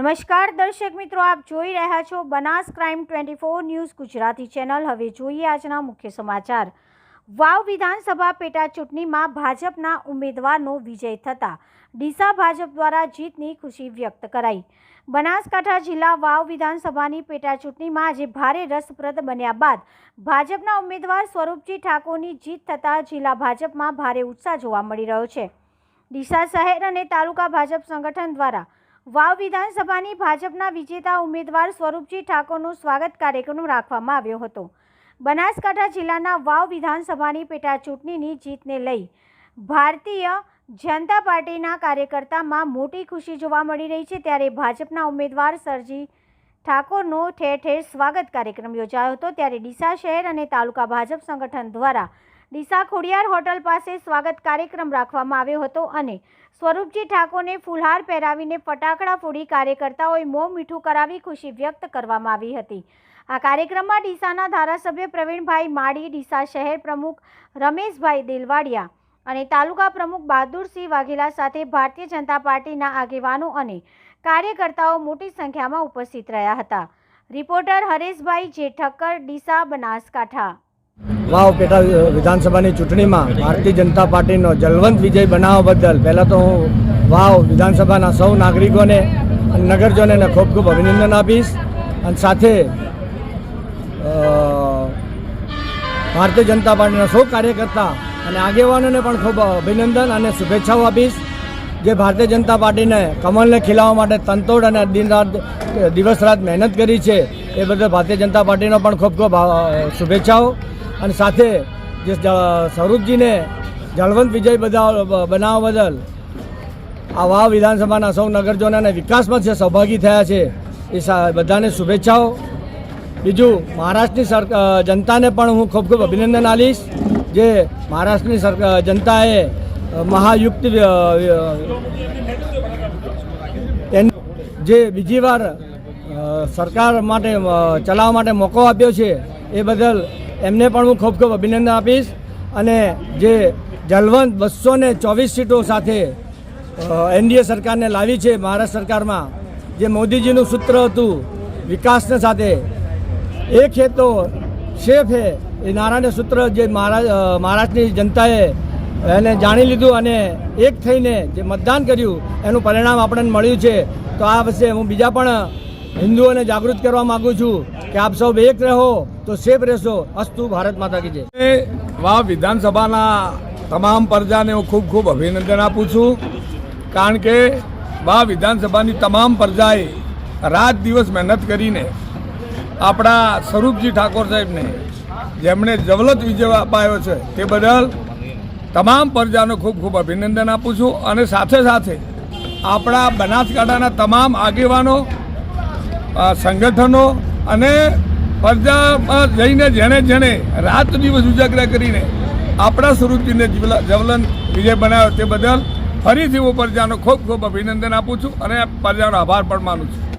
નમસ્કાર, દર્શક મિત્રો, આપ જોઈ રહ્યા છો Banas crime twenty four news Gujarati channel. હવે જોઈએ આજના મુખ્ય સમાચાર. વાવ વિધાનસભા પેટા ચૂંટણીમાં ભાજપના ઉમેદવારનો વિજય થતા ડીસા ભાજપ દ્વારા જીતની ખુશી વ્યક્ત કરાઈ. બનાસકાંઠા જિલ્લા વાવ વિધાનસભાની પેટા ચૂંટણીમાં આજે ભારે રસપ્રદ બન્યા બાદ ભાજપના ઉમેદવાર સ્વરૂપજી ઠાકોરની જીત થતાં જિલ્લા ભાજપમાં ભારે ઉત્સાહ જોવા મળી રહ્યો છે. ડીસા શહેર અને તાલુકા ભાજપ સંગઠન દ્વારા વાવ વિધાનસભાની ભાજપના વિજેતા ઉમેદવાર સ્વરૂપજી ઠાકોરનું સ્વાગત કાર્યક્રમ રાખવામાં આવ્યો હતો. બનાસકાંઠા જિલ્લાના વાવ વિધાનસભાની પેટા ચૂંટણીની જીતને લઈ ભારતીય જનતા પાર્ટીના કાર્યકર્તામાં મોટી ખુશી જોવા મળી રહી છે. ત્યારે ભાજપના ઉમેદવાર સરજી ઠાકોરનો ઠેર ઠેર સ્વાગત કાર્યક્રમ યોજાયો હતો. ત્યારે ડીસા શહેર અને તાલુકા ભાજપ સંગઠન દ્વારા ડીસા ખોડિયાર હોટલ પાસે સ્વાગત કાર્યક્રમ રાખવામાં આવ્યો હતો અને સ્વરૂપજી ઠાકોરને ફૂલહાર પહેરાવીને ફટાકડા ફોડી કાર્યકર્તાઓએ મોં મીઠું કરાવી ખુશી વ્યક્ત કરવામાં આવી હતી. આ કાર્યક્રમમાં ડીસાના ધારાસભ્ય પ્રવીણભાઈ માળી, ડીસા શહેર પ્રમુખ રમેશભાઈ દિલવાડિયા અને તાલુકા પ્રમુખ બહાદુરસિંહ વાઘેલા સાથે ભારતીય જનતા પાર્ટીના આગેવાનો અને કાર્યકર્તાઓ મોટી સંખ્યામાં ઉપસ્થિત રહ્યા હતા. રિપોર્ટર હરેશભાઈ જે ઠક્કર ડીસા બનાસકાંઠા. વાવ પેટા વિધાનસભાની ચૂંટણીમાં ભારતીય જનતા પાર્ટીનો જલવંત વિજય બનાવવા બદલ પહેલાં તો હું વાવ વિધાનસભાના સૌ નાગરિકોને અને નગરજનોને ખૂબ ખૂબ અભિનંદન આપીશ. અને સાથે ભારતીય જનતા પાર્ટીના સૌ કાર્યકર્તા અને આગેવાનોને પણ ખૂબ અભિનંદન અને શુભેચ્છાઓ આપીશ જે ભારતીય જનતા પાર્ટીને કમલને ખીલાવવા માટે તંતોડ અને દિન રાત દિવસ રાત મહેનત કરી છે, એ બદલ ભારતીય જનતા પાર્ટીનો પણ ખૂબ ખૂબ શુભેચ્છાઓ. અને સાથે જે સ્વરૂપજીને જળવંત વિજય બધા બનાવવા બદલ આ વાવ વિધાનસભાના સૌ નગરજનો અને વિકાસમાં જે સહભાગી થયા છે, એ બધાને શુભેચ્છાઓ. બીજું, મહારાષ્ટ્રની જનતાને પણ હું ખૂબ ખૂબ અભિનંદન આપીશ. જે મહારાષ્ટ્રની જનતાએ મહાયુક્ત જે બીજી વાર સરકાર માટે ચલાવવા માટે મોકો આપ્યો છે, એ બદલ એમને પણ હું ખૂબ ખૂબ અભિનંદન આપીશ. અને જે જલવંત બસો ને ચોવીસ સીટો સાથે એનડીએ સરકારને લાવી છે, મહારાષ્ટ્ર સરકારમાં, જે મોદીજીનું સૂત્ર હતું, વિકાસને સાથે એક હે તો શેફ હે. એ નારાયણ સૂત્ર જે મહારાષ્ટ્રની જનતાએ એને જાણી લીધું અને એક થઈને જે મતદાન કર્યું, એનું પરિણામ આપણને મળ્યું છે. તો આ વર્ષે હું બીજા પણ હિન્દુઓને જાગૃત કરવા માગું છું કે આપ સૌ એક રહો તો સેફ રહેશો. અસ્તુ ભારત માતા કી જય. એ વિધાનસભાના તમામ પ્રજાને હું ખૂબ ખૂબ અભિનંદન આપું છું. કારણ કે વા વિધાનસભાની તમામ પ્રજાએ રાત દિવસ મહેનત કરીને આપણા સ્વરૂપજી ઠાકોર સાહેબને જેમણે જવલત વિજય અપાયો છે તે બદલ તમામ પ્રજાનો ખૂબ ખૂબ અભિનંદન આપું છું. અને સાથે સાથે આપણા બનાસકાંઠાના તમામ આગેવાનો સંગઠનો અને પ્રજામાં જઈને જેણે જેણે રાત દિવસ ઉજાગરા કરીને આપણા સ્વરૂપજીને જીવલા- જવલન વિજય બનાવ્યો તે બદલ ફરીથી હું પ્રજાનો ખૂબ ખૂબ અભિનંદન આપું છું અને પ્રજાનો આભાર પણ માનું છું.